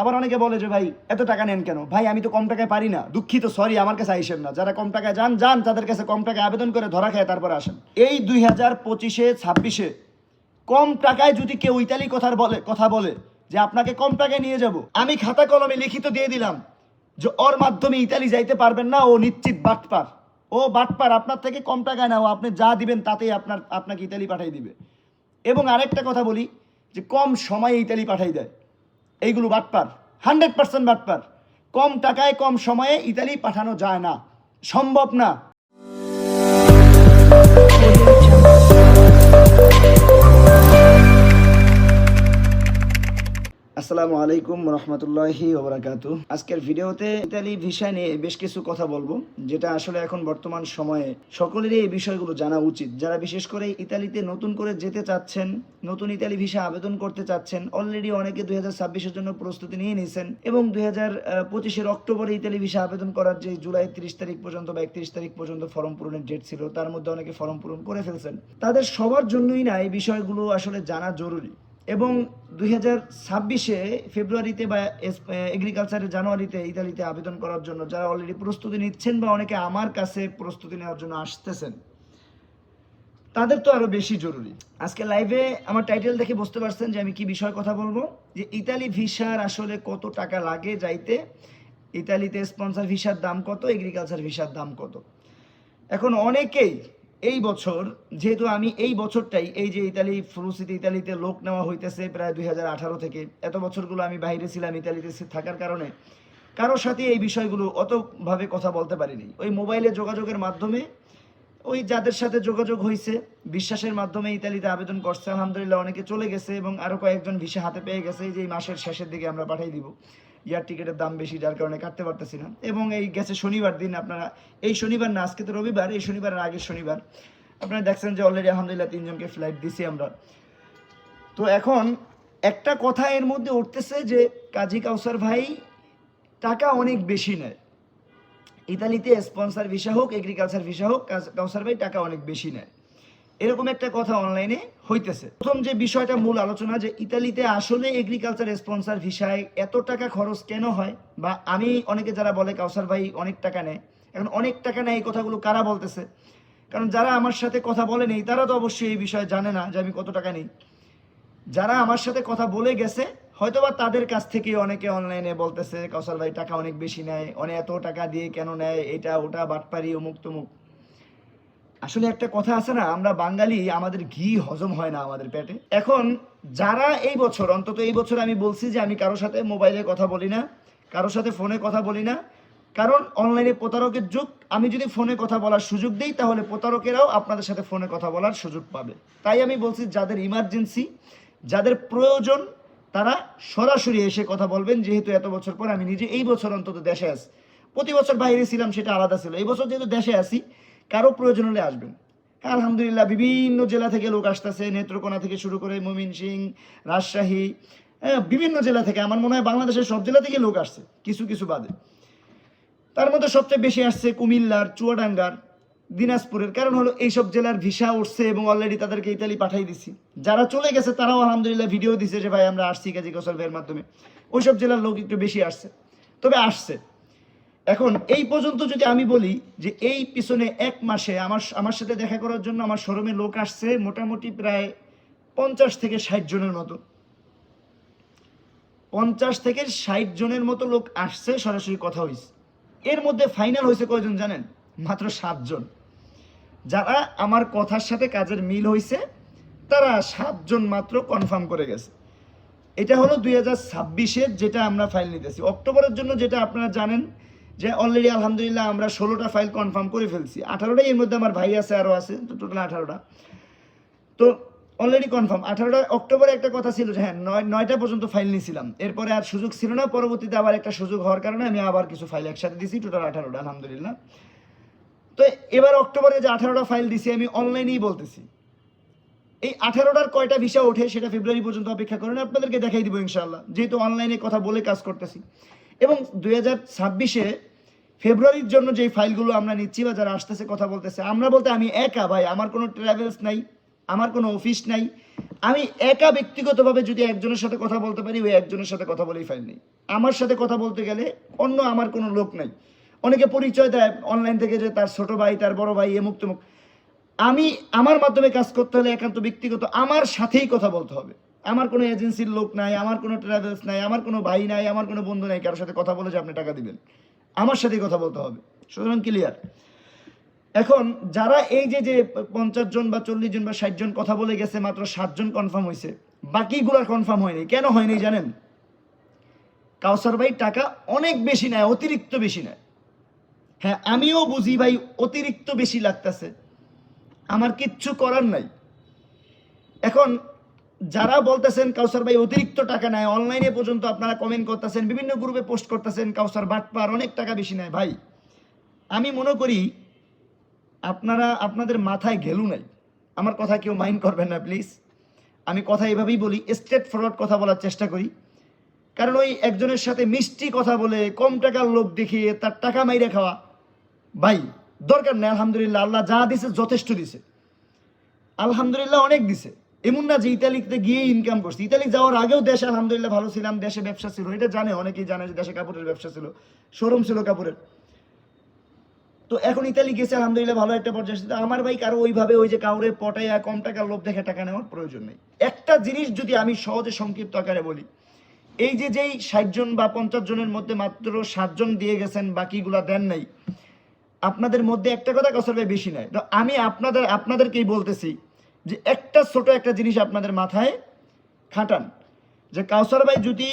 আবার অনেকে বলে যে, ভাই, এত টাকা নেন কেন? ভাই, আমি তো কম টাকায় পারি না। দুঃখিত সরি আমার কাছে আইসেন না। যারা কম টাকায় যান যান, তাদের কাছে কম টাকায় আবেদন করে ধরা খায় তারপরে আসেন। এই দুই হাজার পঁচিশে, ছাব্বিশে, কম টাকায় যদি কেউ ইতালি কথার বলে, কথা বলে যে, আপনাকে কম টাকায় নিয়ে যাব। আমি খাতা কলমে লিখিত দিয়ে দিলাম যে, ওর মাধ্যমে ইতালি যাইতে পারবেন না, ও নিশ্চিত বাটপার। ও বাটপার, আপনার থেকে কম টাকায় না ও আপনি যা দিবেন তাতেই আপনার, আপনাকে ইতালি পাঠিয়ে দিবে। এবং আরেকটা কথা বলি যে, কম সময়ে ইতালি পাঠাই দেয়। এইগুলো বাটপার হান্ড্রেড পার্সেন্ট বাটপার কম টাকায়, কম সময়ে ইতালি পাঠানো যায় না। সম্ভব না। আসসালামু আলাইকুম রহমতুল্লাহি ওবরাকাতু। আজকের ভিডিওতে ইতালি ভিসা নিয়ে বেশ কিছু কথা বলব, যেটা আসলে এখন বর্তমান সময়ে সকলেরই এই বিষয়গুলো জানা উচিত। যারা বিশেষ করে ইতালিতে নতুন করে যেতে চাচ্ছেন, নতুন ইতালি ভিসা আবেদন করতে চাচ্ছেন অলরেডি অনেকে দুই হাজার ছাব্বিশের জন্য প্রস্তুতি নিয়ে নিয়েছেন এবং দুই হাজার পঁচিশের অক্টোবরে ইতালি ভিসা আবেদন করার যে জুলাই তিরিশ তারিখ পর্যন্ত বা একত্রিশ তারিখ পর্যন্ত ফর্ম পূরণের ডেট ছিল, তার মধ্যে অনেকে ফর্ম পূরণ করে ফেলছেন। তাদের সবার জন্যই না এই বিষয়গুলো আসলে জানা জরুরি। এবং দুই হাজার ছাব্বিশে ফেব্রুয়ারিতে বা এগ্রিকালচারের জানুয়ারিতে ইতালিতে আবেদন করার জন্য যারা অলরেডি প্রস্তুতি নিচ্ছেন বা অনেকে আমার কাছে প্রস্তুতি নেওয়ার জন্য আসতেছেন, তাদের তো আরও বেশি জরুরি। আজকে লাইভে আমার টাইটেল দেখে বুঝতে পারছেন যে আমি কি বিষয়ে কথা বলব। যে ইতালি ভিসার আসলে কত টাকা লাগে যাইতে, ইতালিতে স্পন্সর ভিসার দাম কত এগ্রিকালচার ভিসার দাম কত। এখন অনেকেই এই বছর, যেহেতু আমি এই বছরটাই, এই যে ইতালি, ফ্রুসিতে, ইতালিতে লোক নেওয়া হইতেছে প্রায় দুই হাজার আঠারো থেকে, এত বছরগুলো আমি বাইরে ছিলাম ইতালিতে থাকার কারণে, কারোর সাথে এই বিষয়গুলো অতভাবে কথা বলতে পারিনি। ওই মোবাইলে যোগাযোগের মাধ্যমে, ওই যাদের সাথে যোগাযোগ হয়েছে বিশ্বাসের মাধ্যমে ইতালিতে আবেদন করছে, আলহামদুলিল্লাহ অনেকে চলে গেছে এবং আরও কয়েকজন ভিসা হাতে পেয়ে গেছে যে এই মাসের শেষের দিকে আমরা পাঠিয়ে দিব। ইয়ার টিকিটের দাম বেশি, যার কারণে কাটতে পারতেছি না। এবং এই গেছে শনিবার দিন, আপনারা, এই শনিবার না, আজকে তো রবিবার, এই শনিবারের আগের শনিবার। আপনারা দেখছেন যে অলরেডি আলহামদুলিল্লাহ তিনজনকে ফ্লাইট দিছি আমরা। তো এখন একটা কথা এর মধ্যে উঠতেছে যে, কাজী কাউসার ভাই টাকা অনেক বেশি নেয়। ইতালিতে স্পন্সর ভিসা হোক এগ্রিকালচার ভিসা হোক কাউসার ভাই টাকা অনেক বেশি নেয়। এরকম একটা কথা অনলাইনে হইতেছে। প্রথম যে বিষয়টা মূল আলোচনা যে ইতালিতে আসলে এগ্রিকালচার স্পন্সর ভিসায় এত টাকা খরচ কেন হয় বা আমি অনেকে যারা বলে, কাউসার ভাই অনেক টাকা নেয়। এখন অনেক টাকা নেয় এই কথাগুলো কারা বলতেছে? কারণ যারা আমার সাথে কথা বলে নেই, তারা তো অবশ্যই এই বিষয়ে জানে না যে আমি কত টাকা নেই। যারা আমার সাথে কথা বলে গেছে, হয়তোবা তাদের কাছ থেকে অনেকে অনলাইনে বলতেছে কৌশল ভাই টাকা অনেক বেশি নেয় অনেক এত টাকা দিয়ে কেন নেয়? এটা, ওটা, বাটপারি অমুক তমুক আসলে একটা কথা আছে না, আমরা বাঙালি, আমাদের ঘি হজম হয় না আমাদের পেটে। এখন যারা এই বছর, অন্তত এই বছর আমি বলছি যে আমি কারোর সাথে মোবাইলে কথা বলি না, কারোর সাথে ফোনে কথা বলি না, কারণ অনলাইনে প্রতারকের যুগ, আমি যদি ফোনে কথা বলার সুযোগ দিই, তাহলে প্রতারকেরাও আপনাদের সাথে ফোনে কথা বলার সুযোগ পাবে। তাই আমি বলছি, যাদের ইমার্জেন্সি যাদের প্রয়োজন, তারা সরাসরি এসে কথা বলবেন, যেহেতু এত বছর পর আমি নিজে এই বছর অন্তত দেশে আছি। প্রতি বছর বাইরে ছিলাম, সেটা আলাদা ছিল। এই বছর যেহেতু দেশে আছি কারও প্রয়োজন হলে আসবেন। আলহামদুলিল্লাহ বিভিন্ন জেলা থেকে লোক আসতেছে নেত্রকোনা থেকে শুরু করে ময়মনসিং রাজশাহী হ্যাঁ, বিভিন্ন জেলা থেকে। আমার মনে হয় বাংলাদেশের সব জেলা থেকে লোক আসছে কিছু কিছু বাদে। তার মধ্যে সবচেয়ে বেশি আসছে কুমিল্লার চুয়াডাঙ্গার দিনাজপুরের। কারণ হলো এইসব জেলার ভিসা উঠছে এবং অলরেডি তাদেরকে ইতালি পাঠাই দিছি। যারা চলে গেছে তারাও আলহামদুলিল্লাহ ভিডিও দিছে যে ভাই আমরা আসছি কাজী কৌশল ভাইয়ের মাধ্যমে। ওইসব জেলার লোক একটু বেশি আসছে। তবে আসছে। এখন এই পর্যন্ত যদি আমি বলি যে এই পিছনে এক মাসে আমার আমার সাথে দেখা করার জন্য আমার শোরুমে লোক আসছে মোটামুটি প্রায় পঞ্চাশ থেকে ষাট জনের মতো। পঞ্চাশ থেকে ষাট জনের মতো লোক আসছে, সরাসরি কথা হয়েছে এর মধ্যে ফাইনাল হয়েছে কয়জন জানেন? মাত্র সাতজন। যারা আমার কথার সাথে কাজের মিল হয়েছে তারা সাতজন মাত্র কনফার্ম করে গেছে। এটা হলো দুই হাজার ছাব্বিশের যেটা আমরা ফাইল নিতেছি। অক্টোবরের জন্য যেটা আপনারা জানেন যে অলরেডি আলহামদুলিল্লাহ আমরা ষোলোটা ফাইল কনফার্ম করে ফেলছি। আঠারোটা এর মধ্যে আমার ভাই আছে আরও আছে, তো টোটাল আঠারোটা। তো অলরেডি কনফার্ম আঠারোটা অক্টোবরে একটা কথা ছিল যে হ্যাঁ নয়, নয়টা পর্যন্ত ফাইল নিয়েছিলাম। এরপরে আর সুযোগ ছিল না, পরবর্তীতে আবার একটা সুযোগ হওয়ার কারণে আমি আবার কিছু ফাইল একসাথে দিছি টোটাল আঠারোটা, আলহামদুলিল্লাহ। তো এবার অক্টোবরে যে আঠারোটা ফাইল দিছি আমি অনলাইনেই বলতেছি। এই আঠারোটার কয়টা ভিসা ওঠে সেটা ফেব্রুয়ারি পর্যন্ত অপেক্ষা করেন, আপনাদেরকে দেখাই দিব ইনশাল্লাহ যেহেতু অনলাইনে কথা বলে কাজ করতেছি। এবং দুই হাজার ছাব্বিশে ফেব্রুয়ারির জন্য যেই ফাইলগুলো আমরা নিচ্ছি বা যারা আসতেছে কথা বলতেছে, আমরা বলতে আমি একা ভাই, আমার কোনো ট্রাভেলস নাই, আমার কোনো অফিস নাই। আমি একা ব্যক্তিগতভাবে যদি একজনের সাথে কথা বলতে পারি, ওই একজনের সাথে কথা বলেই ফাইল নেই। আমার সাথে কথা বলতে গেলে অন্য আমার কোনো লোক নাই। অনেকে পরিচয় দেয় অনলাইন থেকে যে তার ছোট ভাই, তার বড় ভাই এমুক তমুক আমি আমার মাধ্যমে কাজ করতে হলে একান্ত ব্যক্তিগত আমার সাথেই কথা বলতে হবে। আমার কোনো এজেন্সির লোক নাই, আমার কোনো ট্রাভেলস নাই, আমার কোনো ভাই নাই, আমার কোনো বন্ধু নাই, কারোর সাথে কথা বলে যে আপনি টাকা দিবেন। আমার সাথেই কথা বলতে হবে। সুতরাং ক্লিয়ার এখন যারা এই যে যে পঞ্চাশ জন বা চল্লিশ জন বা ষাট জন কথা বলে গেছে, মাত্র সাতজন কনফার্ম হয়েছে, বাকিগুলার কনফার্ম হয়নি। কেন হয়নি জানেন? কাউসার ভাই টাকা অনেক বেশি নেয়, অতিরিক্ত বেশি নেয়। হ্যাঁ আমিও বুঝি ভাই, অতিরিক্ত বেশি লাগতেছে। আমার কিচ্ছু করার নাই। এখন যারা বলতেছেন কাউসার ভাই অতিরিক্ত টাকা নেয় অনলাইনে পর্যন্ত আপনারা কমেন্ট করতেছেন, বিভিন্ন গ্রুপে পোস্ট করতেছেন, কাউসার বাটপার অনেক টাকা বেশি নেয়। ভাই, আমি মনে করি আপনারা আপনাদের মাথায় গেলু নাই। আমার কথা কেউ মাইন্ড করবেন না প্লিজ আমি কথা এভাবেই বলি স্ট্রেট ফরওয়ার্ড কথা বলার চেষ্টা করি। কারণ ওই একজনের সাথে মিষ্টি কথা বলে, কম টাকার লোক দেখিয়ে তার টাকা মাইরে খাওয়া, ভাই, দরকার নেই, আলহামদুলিল্লাহ। আল্লাহ যা দিছে যথেষ্ট দিছে। আলহামদুলিল্লাহ অনেক দিছে। এমন না যে ইতালিতে গিয়ে ইনকাম করছি। ইতালি যাওয়ার আগেও দেশে আলহামদুলিল্লাহ ভালো ছিলাম, দেশে ব্যবসা ছিল। এটা জানে, অনেকেই জানে যে দেশে কাপড়ের ব্যবসা ছিল, শোরুম ছিল কাপড়ের। তো এখন ইতালি গেছে, আলহামদুলিল্লাহ ভালো একটা পর্যায়ে এসেছে। আমার ভাই কারও ওইভাবে ওই যে কাউরে পটাইয়া কম টাকার লোভ দেখে টাকা নেওয়ার প্রয়োজন নেই। একটা জিনিস যদি আমি সহজে সংক্ষিপ্ত আকারে বলি, এই যে যেই ষাট জন বা পঞ্চাশ জনের মধ্যে মাত্র সাতজন দিয়ে গেছেন, বাকিগুলা দেন নাই। আপনাদের মধ্যে একটা কথা কসর বেশি নাই। তো আমি আপনাদের, আপনাদেরকেই বলতেছি যে একটা ছোট একটা জিনিস আপনাদের মাথায় খাটান, যে কাউসার ভাই যদি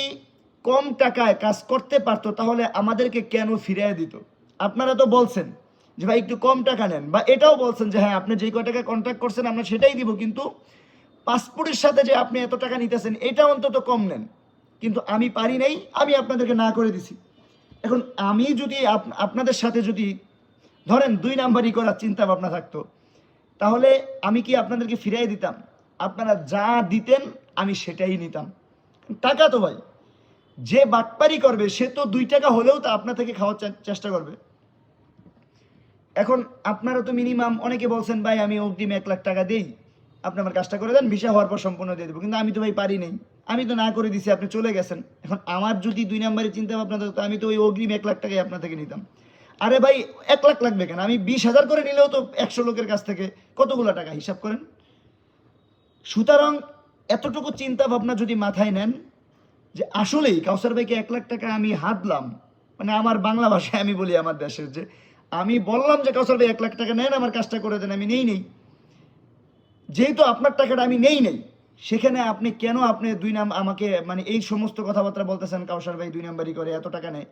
কম টাকায় কাজ করতে পারতো, তাহলে আমাদেরকে কেন ফিরিয়ে দিত? আপনারা তো বলছেন যে ভাই একটু কম টাকা নেন, বা এটাও বলছেন যে হ্যাঁ আপনি যেই কয় টাকা কন্ট্যাক্ট করছেন, আমরা সেটাই দিব, কিন্তু পাসপোর্টের সাথে যে আপনি এত টাকা নিতেছেন, এটা অন্তত কম নেন। কিন্তু আমি পারি নাই, আমি আপনাদেরকে না করে দিছি। এখন আমি যদি আপনাদের সাথে যদি ধরেন দুই নাম্বারই করার চিন্তা ভাবনা থাকতো তাহলে আমি কি আপনাদেরকে ফিরাই দিতাম? আপনারা যা দিতেন, আমি সেটাই নিতাম। টাকা তো ভাই। যে বাটপারি করবে, সে তো দুই টাকা হলেও তা আপনার থেকে খাওয়ার চেষ্টা করবে। এখন আপনারা তো মিনিমাম অনেকে বলছেন, ভাই, আমি অগ্রিম এক লাখ টাকা দেই। আপনি আমার কাজটা করে দেন, ভিসা হওয়ার পর সম্পূর্ণ দিয়ে দেবো। কিন্তু আমি তো ভাই পারি নেই। আমি তো না করে দিছি, আপনি চলে গেছেন। এখন আমার যদি দুই নম্বরে চিন্তা ভাবনা থাকতো আমি তো ওই অগ্রিম এক লাখ টাকাই আপনার থেকে নিতাম। আরে ভাই, এক লাখ লাগবে কেন? আমি বিশ হাজার করে নিলেও তো একশো লোকের কাছ থেকে কতগুলো টাকা হিসাব করেন? সুতরাং এতটুকু চিন্তা ভাবনা যদি মাথায় নেন যে আসলেই কাউসার ভাইকে এক লাখ টাকা আমি হাতলাম মানে আমার বাংলা ভাষায় আমি বলি আমার দেশের যে, আমি বললাম যে কাউসার ভাই এক লাখ টাকা নেন, আমার কাজটা করে দেন, আমি নেই নেই যেহেতু আপনার টাকাটা আমি নেই নেই সেখানে আপনি কেন আপনি দুই নাম আমাকে মানে এই সমস্ত কথাবার্তা বলতেছেন কাউসার ভাই দুই নাম্বারই করে, এত টাকা নেয়?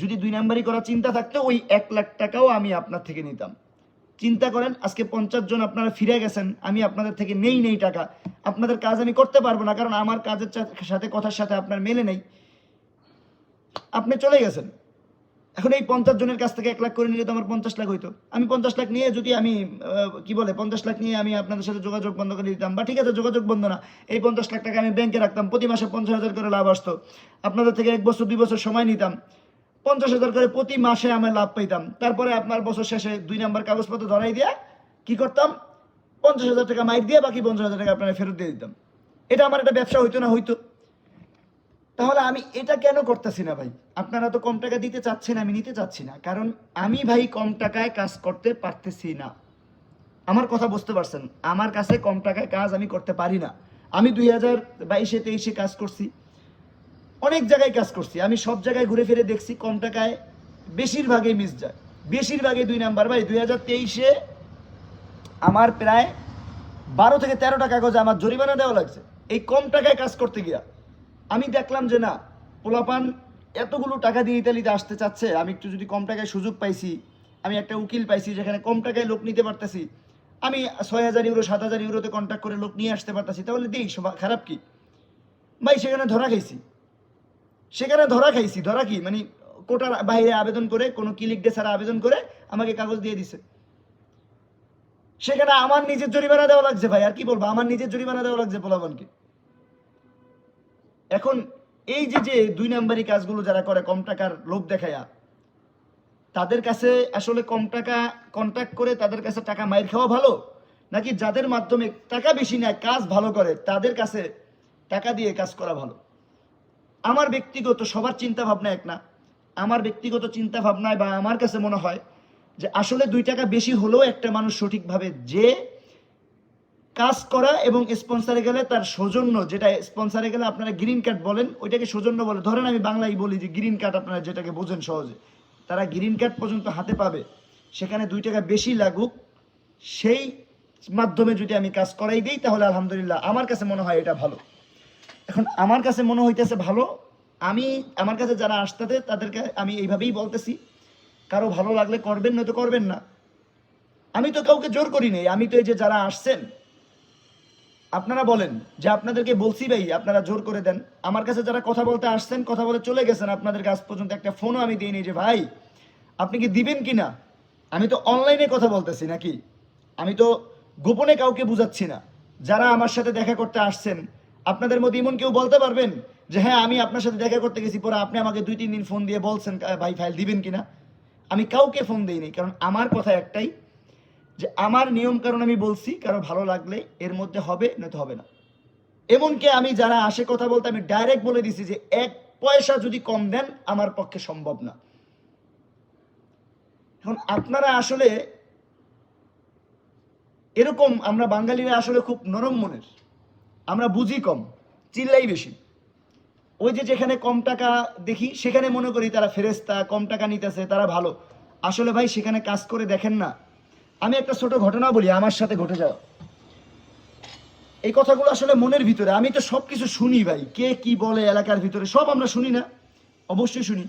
যদি দুই নাম্বারই করার চিন্তা থাকতো, ওই এক লাখ টাকাও আমি আপনার থেকে নিতাম। চিন্তা করেন, আজকে পঞ্চাশ জন আপনারা ফিরে গেছেন, আমি আপনাদের থেকে নেই নেই টাকা। আপনাদের কাজ আমি করতে পারব না, কারণ আমার কাজের সাথে, কথার সাথে আপনার মেলে নেই। আপনি চলে গেছেন। এখন এই পঞ্চাশ জনের কাছ থেকে এক লাখ করে নিলে তো আমার পঞ্চাশ লাখ হইতো। আমি পঞ্চাশ লাখ নিয়ে যদি আমি কি বলে, পঞ্চাশ লাখ নিয়ে আমি আপনাদের সাথে যোগাযোগ বন্ধ করে দিতাম, বা ঠিক আছে, যোগাযোগ বন্ধ না, এই পঞ্চাশ লাখ টাকা আমি ব্যাংকে রাখতাম, প্রতি মাসে পঞ্চাশ হাজার করে লাভ আসতো। আপনাদের থেকে এক বছর, দুই বছর সময় নিতাম। পঞ্চাশ হাজার করে প্রতি মাসে আমি লাভ পাইতাম। তারপরে আপনার বছর শেষে দুই নাম্বার কাগজপত্র ধরাই দিয়া কি করতাম? পঞ্চাশ হাজার টাকা মাইক দিয়ে বাকি পঞ্চাশ হাজার টাকা আপনারা ফেরত দিয়ে দিতাম। এটা আমার একটা ব্যবসা হইতো না, হইতো। তাহলে আমি এটা কেন করতেছি না ভাই? আপনারা তো কম টাকা দিতে চাচ্ছেন, আমি নিতে চাচ্ছি না। কারণ আমি ভাই কম টাকায় কাজ করতে পারতেছি না। আমার কথা বুঝতে পারছেন, আমার কাছে কম টাকায় কাজ আমি করতে পারি না। আমি দুই হাজার বাইশে, তেইশে কাজ করছি। অনেক জায়গায় কাজ করছি। আমি সব জায়গায় ঘুরে ফিরে দেখছি কম টাকায় বেশিরভাগই মিস যায়। বেশিরভাগই দুই নাম্বার ভাই দুই হাজার তেইশে আমার প্রায় বারো থেকে তেরোটা কাগজে আমার জরিমানা দেওয়া লাগছে। এই কম টাকায় কাজ করতে গিয়া আমি দেখলাম যে না, পোলাপান এতগুলো টাকা দিয়ে ইতালিতে আসতে চাচ্ছে। আমি একটু যদি কম টাকায় সুযোগ পাইছি, আমি একটা উকিল পাইছি যেখানে কম টাকায় লোক নিতে পারতেছি। আমি ছয় হাজার ইউরো, সাত হাজার ইউরোতে কন্ট্যাক্ট করে লোক নিয়ে আসতে পারতেছি। তাহলে দিই, সবা- খারাপ কি? ভাই, সেখানে ধরা খাইছি। সেখানে ধরা খাইছি, ধরা কি? মানে কোটার বাইরে আবেদন করে, কোনো ক্লিক ছাড়া আবেদন করে আমাকে কাগজ দিয়ে দিছে। সেখানে আমার নিজের জরিমানা দেওয়া লাগছে ভাই, আর কি বলব? আমার নিজের জরিমানা দেওয়া লাগছে পোলাপানকে। এখন এই যে যে দুই নাম্বারি কাজগুলো যারা করে কম টাকার লোভ দেখায়া, তাদের কাছে আসলে কম টাকা কন্ট্যাক্ট করে তাদের কাছে টাকা মাইর খাওয়া ভালো? নাকি যাদের মাধ্যমে টাকা বেশি নেয়, কাজ ভালো করে, তাদের কাছে টাকা দিয়ে কাজ করা ভালো? আমার ব্যক্তিগত, সবার চিন্তা ভাবনা এক না। আমার ব্যক্তিগত চিন্তা ভাবনায় বা আমার কাছে মনে হয় যে আসলে দুই টাকা বেশি হলেও একটা মানুষ সঠিকভাবে যে কাজ করা এবং স্পন্সারে গেলে তার সৌজন্য যেটা স্পন্সারে গেলে আপনারা গ্রিন কার্ড বলেন, ওইটাকে সৌজন্য বলে। ধরেন আমি বাংলায় বলি যে গ্রিন কার্ড আপনারা যেটাকে বোঝেন সহজে। তারা গ্রিন কার্ড পর্যন্ত হাতে পাবে। সেখানে দুই টাকা বেশি লাগুক। সেই মাধ্যমে যদি আমি কাজ করাই দিই, তাহলে আলহামদুলিল্লাহ, আমার কাছে মনে হয় এটা ভালো। এখন আমার কাছে মনে হইতেছে ভালো, আমি আমার কাছে যারা আসতে তাদেরকে আমি এইভাবেই বলতেছি। কারও ভালো লাগলে করবেন, নয়তো করবেন না। আমি তো কাউকে জোর করি নাই, আমি তো এই যে যারা আসছেন, আপনারা বলেন যে আপনাদেরকে বলছি ভাই, আপনারা জোর করে দেন। আমার কাছে যারা কথা বলতে আসছেন, কথা বলে চলে গেছেন, আপনাদের কাছ পর্যন্ত একটা ফোনও আমি দিইনি যে, ভাই, আপনি কি দিবেন কি না? আমি তো অনলাইনে কথা বলতেছি নাকি? আমি তো গোপনে কাউকে বুঝাচ্ছি না। যারা আমার সাথে দেখা করতে আসছেন আপনাদের মধ্যে এমন কেউ বলতে পারবেন যে হ্যাঁ আমি আপনার সাথে দেখা করতে গেছি পরে আপনি আমাকে দুই তিন দিন ফোন দিয়ে বলছেন "আহ, ভাই ফাইল দিবেন কিনা? আমি কাউকে ফোন দিইনি কারণ আমার কথা একটাই যে আমার নিয়ম কারণ আমি বলছি কারও ভালো লাগলে এর মধ্যে হবে নয়তো হবে না। এমনকি আমি যারা আসে কথা বলতে আমি ডাইরেক্ট বলে দিছি যে এক পয়সা যদি কম দেন আমার পক্ষে সম্ভব না। এখন আপনারা আসলে এরকম আমরা বাঙালিরা আসলে খুব নরম মনের। আমরা বুঝি কম, চিল্লাই বেশি। ওই যে যেখানে কম টাকা দেখি, সেখানে মনে করি তারা ফেরেস্তা কম টাকা নিতেছে, তারা ভালো। আসলে ভাই, সেখানে কাজ করে দেখেন না। আমি একটা ছোট ঘটনা বলি, আমার সাথে ঘটে যাওয়া। এই কথাগুলো আসলে মনের ভিতরে, আমি তো সব কিছু শুনি ভাই। কে কি বলে এলাকার ভিতরে, সব আমরা শুনি না। অবশ্যই শুনি।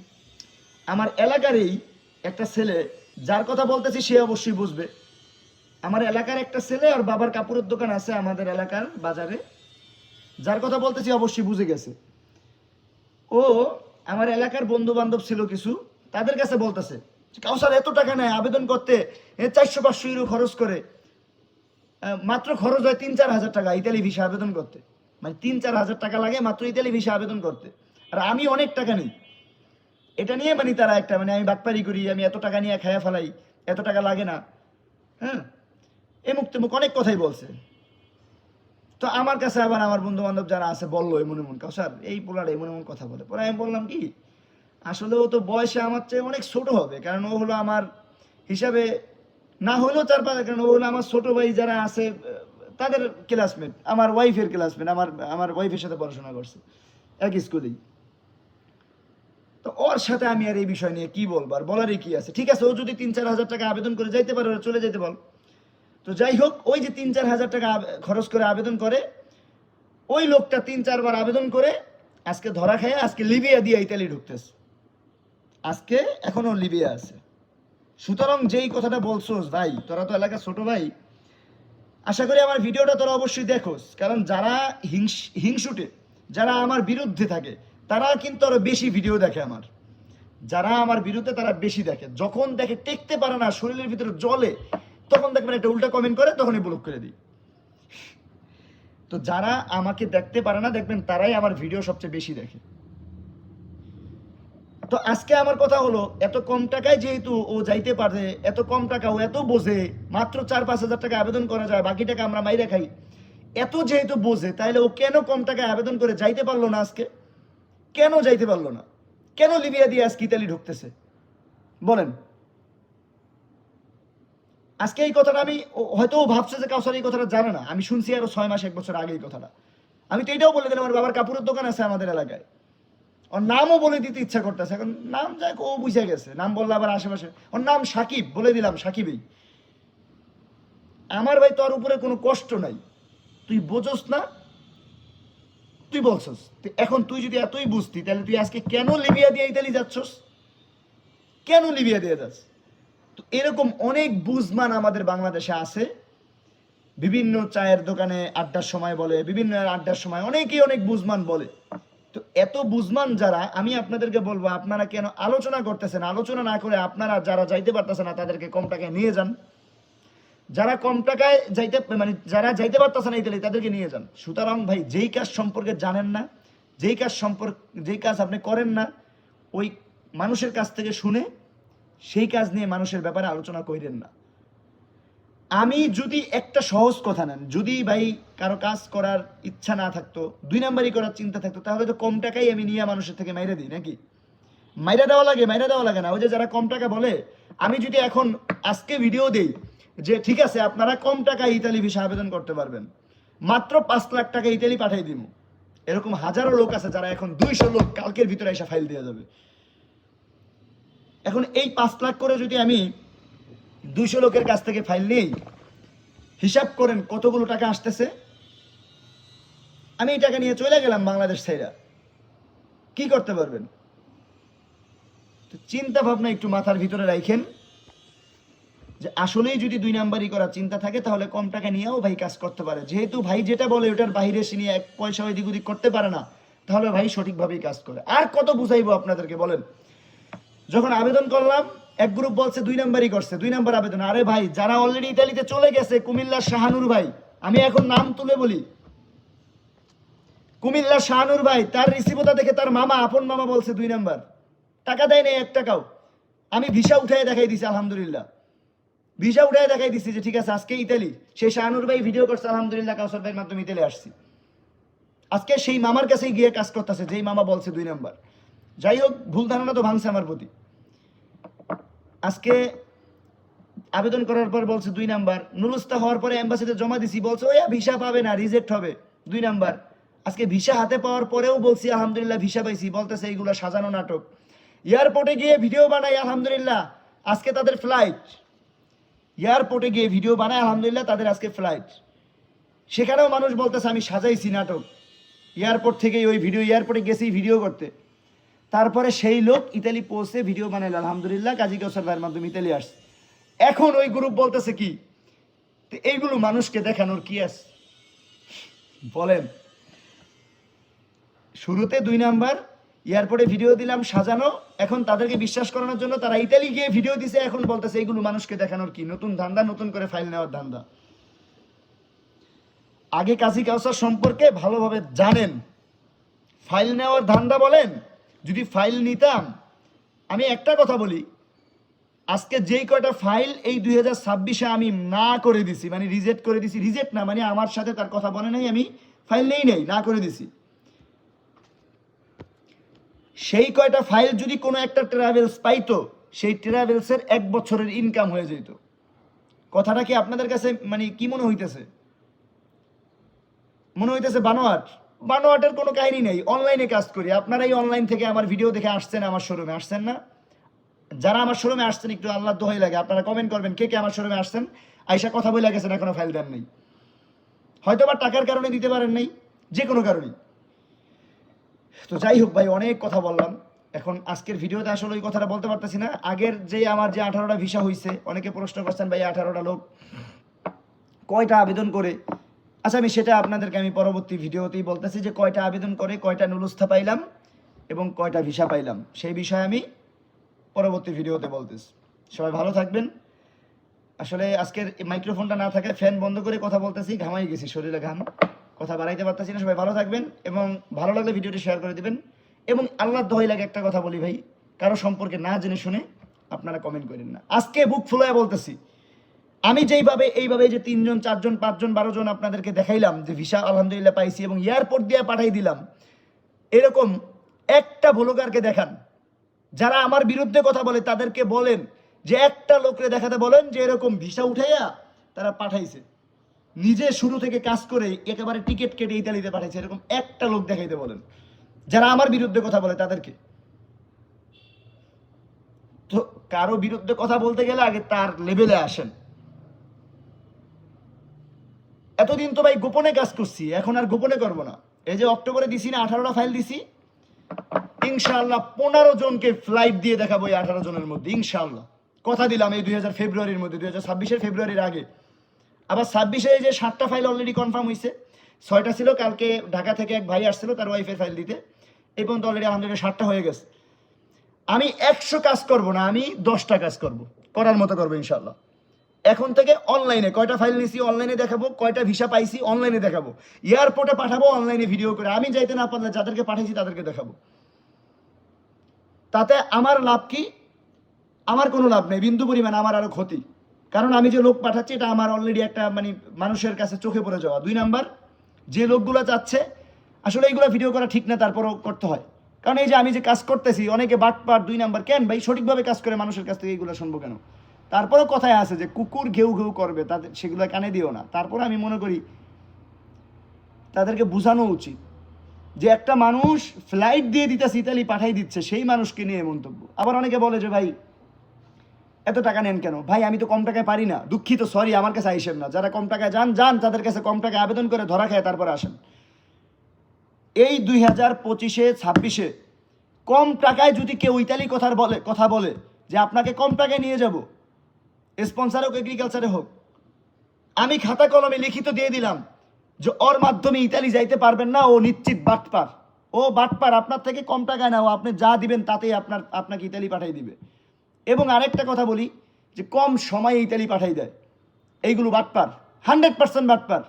আমার এলাকারই একটা ছেলে, যার কথা বলতেছি সে অবশ্যই বুঝবে। আমার এলাকার একটা ছেলে আর বাবার কাপড়ের দোকান আছে আমাদের এলাকার বাজারে। যার কথা বলতেছি অবশ্যই বুঝে গেছে। ও আমার এলাকার বন্ধু বান্ধব ছিল কিছু, তাদের কাছে বলতেছে, কাউসার, এত টাকা নেয়, আবেদন করতে চারশো পাঁচশো ইউরো খরচ করে। মাত্র খরচ হয় তিন চার হাজার টাকা ইতালি ভিসা আবেদন করতে। মানে তিন চার হাজার টাকা লাগে মাত্র ইতালি ভিসা আবেদন করতে। আর আমি অনেক টাকা নিই। এটা নিয়ে মানে তারা একটা মানে আমি বাটপারি করি, আমি এত টাকা নিয়ে খায়া ফেলাই, এত টাকা লাগে না। হ্যাঁ? এমুক তেমুক অনেক কথাই বলছে। তো আমার কাছে আবার আমার বন্ধু বান্ধব যারা আছে, বলল এমন এমন স্যার এই পোলার এমন এমন কথা বলে। পরে আমি বললাম কি, আসলে ও তো বয়সে আমার চেয়ে অনেক ছোট হবে, কারণ ও হলো আমার হিসাবে না হলেও চার পাঁচ, কারণ ও হলো আমার ছোট ভাই যারা আছে, তাদের ক্লাসমেট আমার ওয়াইফের ক্লাসমেট আমার আমার ওয়াইফের সাথে পড়াশোনা করছে, এক স্কুলেই। তো ওর সাথে আমি আর এই বিষয় নিয়ে কি বলব, আর বলারই কি আছে? ঠিক আছে, ও যদি তিন চার হাজার টাকা আবেদন করে যাইতে পারে চলে যেতে বল। তো যাই হোক, ওই যে তিন চার হাজার টাকা খরচ করে আবেদন করে, ওই লোকটা তিন চারবার আবেদন করে আজকে ধরা খায়, আজকে লিবিয়া দিয়ে ইতালি ঢুকতেছে। আজকে এখনও লিবিয়া আছে। সুতরাং যেই কথাটা বলছোস ভাই, তোরা তো এলাকার ছোট ভাই, আশা করি আমার ভিডিওটা তোরা অবশ্যই দেখোস। কারণ যারা হিংস হিংসুটে, যারা আমার বিরুদ্ধে থাকে, তারা কিন্তু আরও বেশি ভিডিও দেখে আমার। যারা আমার বিরুদ্ধে তারা বেশি দেখে। যখন দেখে টেকতে পারে না, শরীরের ভিতরে জলে তখন দেখবেন একটা উল্টা কমেন্ট করে, তখনই ব্লক করে দিই। তো যারা আমাকে দেখতে পারে না, দেখবেন তারাই আমার ভিডিও সবচেয়ে বেশি দেখে। তো আজকে আমার কথা হলো, এত কম টাকায় যেহেতু ও যাইতে পারে, এত কম টাকা ও এত বোঝে, মাত্র চার পাঁচ হাজার টাকা আবেদন করা যায়, বাকি টাকা আমরা মাইরে খাই। এত যেহেতু বোঝে, তাইলে ও কেন কম টাকায় আবেদন করে যাইতে পারল না আজকে? কেন যাইতে পারল না? কেন লিবিয়া দিয়ে আজকে ইতালি ঢুকতেছে? বলেন। আজকে এই কথাটা আমি হয়তো ভাবছে যে কাউসার এই কথাটা জানে না। আমি শুনছি আরও ছয় মাস, এক বছর আগে এই কথাটা। আমি তো এটাও বলে দিলাম আমার বাবার কাপড়ের দোকান আছে আমাদের এলাকায়। ওর নামও বলে দিতে ইচ্ছা করতেছে, এখন নাম যাক ও বুঝে গেছে। নাম বললে আবার আশেপাশে ওর নাম সাকিব, বলে দিলাম, সাকিবই। আমার ভাই তোর উপরে কোনো কষ্ট নাই। তুই বোঝস না, তুই বলছস। এখন তুই যদি এতই বুঝতি, তাহলে তুই আজকে কেন লিবিয়া দিয়ে ইতালি যাচ্ছস? কেন লিবিয়া দিয়ে যাস তো এরকম অনেক বুঝমান আমাদের বাংলাদেশে আছে। বিভিন্ন চায়ের দোকানে আড্ডার সময় বলে, বিভিন্ন আড্ডার সময় অনেকেই অনেক বুঝমান বলে। তো এত বুঝমান যারা, আমি আপনাদেরকে বলব, আপনারা কেন আলোচনা করতেছেন? আলোচনা না করে আপনারা যারা যাইতে পারতেছে না, তাদেরকে কম টাকায় নিয়ে যান। যারা কম টাকায় যাইতে মানে যারা যাইতে পারতেছে না ইতালি, তাদেরকে নিয়ে যান। সুতরাং ভাই, যেই কাজ সম্পর্কে জানেন না, যেই কাজ সম্পর্ক, যেই কাজ আপনি করেন না, ওই মানুষের কাছ থেকে শুনে সেই কাজ নিয়ে মানুষের ব্যাপারে আলোচনা করেন না। আমি যদি একটা সহজ কথা নেন, যদি ভাই কারও কাজ করার ইচ্ছা না থাকতো, দুই নাম্বারই করার চিন্তা থাকতো, তাহলে তো কম টাকাই আমি নিয়ে মানুষের থেকে মাইরে দিই, নাকি? মাইরা দেওয়া লাগে, মাইরা দেওয়া লাগে না। ওই যে যারা কম টাকা বলে, আমি যদি এখন আজকে ভিডিও দেই যে, ঠিক আছে, আপনারা কম টাকায় ইতালি ভিসা আবেদন করতে পারবেন। মাত্র পাঁচ লাখ টাকা ইতালি পাঠাই দিব এরকম হাজারো লোক আছে যারা এখন দুইশো লোক কালকের ভিতরে এসে ফাইল দিয়ে যাবে। এখন এই পাঁচ লাখ করে যদি আমি দুইশো লোকের কাছ থেকে ফাইল নেই, হিসাব করেন কতগুলো টাকা আসতেছে, আমি এই টাকা নিয়ে চলে গেলাম বাংলাদেশ সাইরা কি করতে পারবেন? চিন্তা ভাবনা একটু মাথার ভিতরে রাখেন যে আসলেই যদি দুই নাম্বারই করার চিন্তা থাকে, তাহলে কম টাকা নিয়েও ভাই কাজ করতে পারে। যেহেতু ভাই যেটা বলে, ওটার বাইরে সে নিয়ে এক পয়সা ওইদিক ওদিক করতে পারে না, তাহলে ভাই সঠিকভাবেই কাজ করে। আর কত বুঝাইবো আপনাদেরকে, বলেন? যখন আবেদন করলাম, এক গ্রুপ বলছে, দুই নাম্বারই করছে। দুই নাম্বার আবেদন, আরে ভাই, যারা অলরেডি ইতালিতে চলে গেছে, কুমিল্লার শাহানুর ভাই, আমি এখন নাম তুলে বলি। কুমিল্লা শাহানুর ভাই, তার রিসিভতা দেখে তার মামা, আপন মামা বলছে, দুই নাম্বার। টাকা দেয় নাই এক টাকাও। আমি ভিসা উঠাই দেখাই দিছি, আলহামদুলিল্লাহ। ভিসা উঠাই দেখাই দিছি যে, ঠিক আছে, আজকে ইতালি সেই শাহানুর ভাই ভিডিও করছে, আলহামদুলিল্লাহ, কাউসার ভাইয়ের মাধ্যমে ইতালি আসছি। আজকে সেই মামার কাছেই গিয়ে কাজ করতেছে, যেই মামা বলছে, দুই নাম্বার। যাই হোক, ভুল ধারণা তো ভাঙছে আমার প্রতি। আজকে আবেদন করার পর বলছে দুই নাম্বার। নুরুস্তা হওয়ার পরে এম্বাসিতে জমা দিছি, বলছে ওই ভিসা পাবে না রিজেক্ট হবে। দুই নাম্বার। আজকে ভিসা হাতে পাওয়ার পরেও বলছি, আলহামদুলিল্লাহ, ভিসা পাইছি। বলতেছে, এইগুলো সাজানো নাটক। এয়ারপোর্টে গিয়ে ভিডিও বানাই আলহামদুলিল্লাহ, আজকে তাদের ফ্লাইট এয়ারপোর্টে গিয়ে ভিডিও বানায়, আলহামদুলিল্লাহ, তাদের আজকে ফ্লাইট সেখানেও মানুষ বলতেছে, আমি সাজাইছি নাটক। এয়ারপোর্ট থেকে ওই ভিডিও, এয়ারপোর্টে গেছি ভিডিও করতে। তারপরে সেই লোক ইতালি পৌঁছে ভিডিও বানাইল, আলহামদুলিল্লাহ, কাজী কৌশল ভাইয়ের মাধ্যমে ইতালি আসছে। এখন ওই গ্রুপ বলতেছে কি এইগুলো মানুষকে দেখানোর কি আছে? বলেন। শুরুতে দুই নাম্বার, এয়ারপোর্টে ভিডিও দিলাম, সাজানো। এখন তাদেরকে বিশ্বাস করানোর জন্য তারা ইতালি গিয়ে ভিডিও দিছে, এখন বলতেছে এইগুলো মানুষকে দেখানোর কি? নতুন ধান্দা, নতুন করে ফাইল নেওয়ার ধান্দা। আগে কাজী কাউসার সম্পর্কে ভালোভাবে জানেন। ফাইল নেওয়ার ধান্দা বলেন যদি ফাইল নিতাম, আমি একটা কথা বলি, আজকে যেই কয়টা ফাইল এই দুই হাজার ছাব্বিশে আমি না করে দিছি মানে রিজেক্ট করে দিছি, রিজেক্ট না মানে আমার সাথে তার কথা বলে নাই, আমি ফাইল নেই নেই, না করে দিছি। সেই কয়টা ফাইল যদি কোনো একটা ট্রাভেলস পাইতো, সেই ট্রাভেলসের এক বছরের ইনকাম হয়ে যেত। কথাটা কি আপনাদের কাছে মানে কি মনে হইতেছে? মনে হইতেছে বানোয়াট? বানোয়াটের কোনো কাহিনী নেই। অনলাইনে কাজ করি। আপনারা এই অনলাইন থেকে আমার ভিডিও দেখে আসছেন আমার শোরুমে আসছেন না? যারা আমার শোরুমে আসছেন, একটু আল্লাহ দোহাই লাগে। আপনারা কমেন্ট করবেন, কে কে আমার শোরুমে আসছেন? আইসা কথা বলে গেছেন, এখনও ফাইল দেন নাই। হয়তো বা টাকার কারণে দিতে পারেন নাই, যে কোনো কারণেই তো যাই হোক ভাই, অনেক কথা বললাম। এখন আজকের ভিডিওতে আসলে ওই কথাটা বলতে পারতেছি না। আগের যে আমার যে আঠারোটা ভিসা হয়েছে অনেকে প্রশ্ন করছেন, ভাই, আঠারোটা লোক কয়টা আবেদন করে? আচ্ছা আমি সেটা আপনাদেরকে আমি পরবর্তী ভিডিওতেই বলতেছি যে কয়টা আবেদন করে, কয়টা নুলস্থা পাইলাম এবং কয়টা ভিসা পাইলাম। সেই বিষয়ে আমি পরবর্তী ভিডিওতে বলতেছি। সবাই ভালো থাকবেন। আসলে আজকের মাইক্রোফোনটা না থাকে ফ্যান বন্ধ করে কথা বলতেছি, ঘামাই গেছি, শরীরে ঘাম। কথা বাড়াইতে পারতেছি না, সবাই ভালো থাকবেন এবং ভালো লাগলে ভিডিওটি শেয়ার করে দিবেন। এবং আল্লাহ দোহাই লাগে একটা কথা বলি ভাই, কারও সম্পর্কে না জেনে শুনে আপনারা কমেন্ট করেন না। আজকে বুক ফুলায় বলতেছি আমি যেইভাবে, এইভাবে যে তিনজন, চারজন, পাঁচজন বারো জন আপনাদেরকে দেখাইলাম যে ভিসা, আলহামদুলিল্লাহ পাইছি এবং এয়ারপোর্ট দিয়ে পাঠাই দিলাম, এরকম একটা ভ্লগারকে দেখান। যারা আমার বিরুদ্ধে কথা বলে, তাদেরকে বলেন যে একটা লোকরে দেখাতে বলেন যে এরকম ভিসা উঠাইয়া তারা পাঠাইছে। নিজে শুরু থেকে কাজ করে একেবারে টিকিট কেটে ইতালিতে পাঠাইছে, এরকম একটা লোক দেখাইতে বলেন। যারা আমার বিরুদ্ধে কথা বলে, তাদেরকে। তো কারও বিরুদ্ধে কথা বলতে গেলে আগে তার লেভেলে আসেন। এতদিন তো ভাই গোপনে কাজ করছি, এখন আর গোপনে করব না। এই যে অক্টোবরে দিছি না, আঠারোটা ফাইল দিছি। ইনশাআল্লাহ পনেরো জনকে ফ্লাইট দিয়ে দেখাবো এই আঠারো জনের মধ্যে, ইনশাআল্লাহ। কথা দিলাম এই দুই হাজার ফেব্রুয়ারির মধ্যে, দুই হাজার ছাব্বিশের ফেব্রুয়ারির আগে। আবার ছাব্বিশে যে সাতটা ফাইল অলরেডি কনফার্ম হয়েছে ছয়টা ছিল, কালকে ঢাকা থেকে এক ভাই আসছিল তার ওয়াইফের ফাইল দিতে। এই পর্যন্ত অলরেডি আলহামদুলিল্লাহ সাতটা হয়ে গেছে। আমি একশো কাজ করব না, আমি দশটা কাজ করব, করার মতো করব ইনশাল্লাহ এখন থেকে অনলাইনে কয়টা ফাইল নিছি অনলাইনে দেখাবো, কয়টা ভিসা পাইছি অনলাইনে দেখাবো। এয়ারপোর্টে পাঠাবো অনলাইনে ভিডিও করে। আমি যাইতে না পারলে যাদেরকে পাঠাইছি তাদেরকে দেখাবো। তাতে আমার লাভ কি? আমার কোনো লাভ নেই। বিন্দু পরিমাণ আমার আরও ক্ষতি। কারণ আমি যে লোক পাঠাচ্ছি, এটা আমার অলরেডি একটা মানে মানুষের কাছে চোখে পড়ে যাওয়া। দুই নাম্বার, যে লোকগুলো চাচ্ছে, আসলে এইগুলো ভিডিও করা ঠিক না, তারপরও করতে হয়। কারণ এই যে আমি যে কাজ করতেছি, অনেকে বাট পাট দুই নাম্বার, কেন ভাই? সঠিকভাবে কাজ করে মানুষের কাছ থেকে এইগুলো শুনব কেন? তারপরেও কথায় আছে যে কুকুর ঘেউ ঘেউ করবে, তাদের সেগুলো কানে দিও না। তারপরে আমি মনে করি, তাদেরকে বোঝানো উচিত যে একটা মানুষ ফ্লাইট দিয়ে দিতেছে, ইতালি পাঠাই দিচ্ছে, সেই মানুষকে নিয়ে মন্তব্য। আবার অনেকে বলে যে, ভাই, এত টাকা নেন কেন? ভাই, আমি তো কম টাকায় পারি না। দুঃখিত সরি আমার কাছে আইসেন না। যারা কম টাকায় যান যান, তাদের কাছে কম টাকায় আবেদন করে ধরা খায় তারপরে আসেন। এই দুই হাজার পঁচিশে, ছাব্বিশে কম টাকায় যদি কেউ ইতালি কথার বলে, কথা বলে যে, আপনাকে কম টাকায় নিয়ে যাব স্পন্সার হোক এগ্রিকালচারে হোক, আমি খাতা কলমে লিখিত দিয়ে দিলাম যে ওর মাধ্যমে ইতালি যাইতে পারবেন না, ও নিশ্চিত বাটপার। ও বাটপার, আপনার থেকে কম টাকায় না, ও আপনি যা দিবেন তাতেই আপনার, আপনাকে ইতালি পাঠাই দিবে। এবং আরেকটা কথা বলি যে কম সময়ে ইতালি পাঠাই দেয়। এইগুলো বাটপার, হান্ড্রেড পার্সেন্ট বাটপার।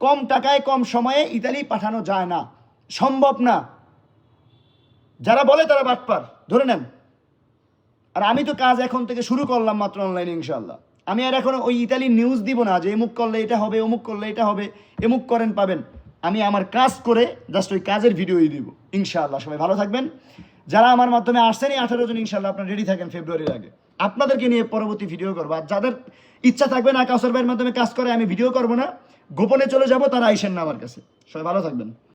কম টাকায়, কম সময়ে ইতালি পাঠানো যায় না। সম্ভব না। যারা বলে তারা বাটপার। ধরে নেন। আর আমি তো কাজ এখন থেকে শুরু করলাম মাত্র অনলাইনে ইনশাল্লাহ আমি আর এখন ওই ইতালির নিউজ দিব না যে এমুক করলে এটা হবে অমুক করলে এটা হবে, এমুক করেন, পাবেন। আমি আমার কাজ করে জাস্ট ওই কাজের ভিডিওই দিব, ইনশাআল্লাহ। সবাই ভালো থাকবেন। যারা আমার মাধ্যমে আসছেনই আঠারো জন ইনশাল্লাহ আপনারা রেডি থাকেন ফেব্রুয়ারির আগে। আপনাদেরকে নিয়ে পরবর্তী ভিডিও করব। আর যাদের ইচ্ছা থাকবে না কাউসার ভাইয়ের মাধ্যমে কাজ করে, আমি ভিডিও করব না। গোপনে চলে যাব, তারা আইসেন না আমার কাছে। সবাই ভালো থাকবেন।